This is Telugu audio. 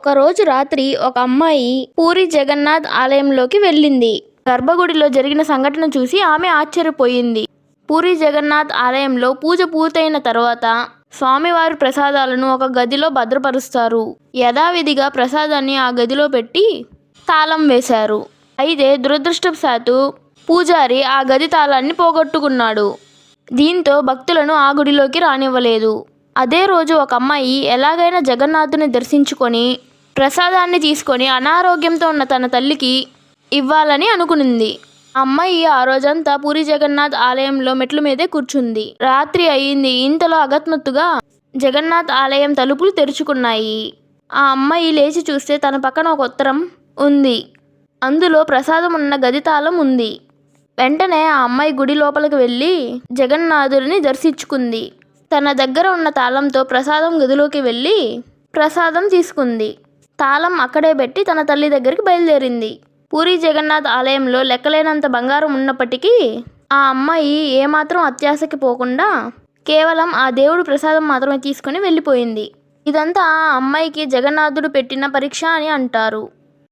ఒకరోజు రాత్రి ఒక అమ్మాయి పూరి జగన్నాథ్ ఆలయంలోకి వెళ్ళింది. గర్భగుడిలో జరిగిన సంఘటన చూసి ఆమె ఆశ్చర్యపోయింది. పూరి జగన్నాథ్ ఆలయంలో పూజ పూర్తయిన తర్వాత స్వామివారి ప్రసాదాలను ఒక గదిలో భద్రపరుస్తారు. యథావిధిగా ప్రసాదాన్ని ఆ గదిలో పెట్టి తాళం వేశారు. అయితే దురదృష్టవశాత్తు పూజారి ఆ గది తాళాన్ని పోగొట్టుకున్నాడు. దీంతో భక్తులను ఆ గుడిలోకి రానివ్వలేదు. అదే రోజు ఒక అమ్మాయి ఎలాగైనా జగన్నాథుని దర్శించుకొని ప్రసాదాన్ని తీసుకొని అనారోగ్యంతో ఉన్న తన తల్లికి ఇవ్వాలని అనుకునింది. అమ్మాయి ఆ రోజంతా పూరి జగన్నాథ్ ఆలయంలో మెట్ల మీదే కూర్చుంది. రాత్రి అయింది. ఇంతలో అగత్మత్తుగా జగన్నాథ్ ఆలయం తలుపులు తెరుచుకున్నాయి. ఆ అమ్మాయి లేచి చూస్తే తన పక్కన ఒక ఉత్తరం ఉంది. అందులో ప్రసాదం ఉన్న గది తాళం ఉంది. వెంటనే ఆ అమ్మాయి గుడి లోపలికి వెళ్ళి జగన్నాథుడిని దర్శించుకుంది. తన దగ్గర ఉన్న తాళంతో ప్రసాదం గదిలోకి వెళ్ళి ప్రసాదం తీసుకుంది. తాళం అక్కడే పెట్టి తన తల్లి దగ్గరికి బయలుదేరింది. పూరి జగన్నాథ్ ఆలయంలో లెక్కలేనంత బంగారం ఉన్నప్పటికీ ఆ అమ్మాయి ఏమాత్రం అత్యాశకి పోకుండా కేవలం ఆ దేవుడు ప్రసాదం మాత్రమే తీసుకొని వెళ్ళిపోయింది. ఇదంతా ఆ అమ్మాయికి జగన్నాథుడు పెట్టిన పరీక్ష అని అంటారు.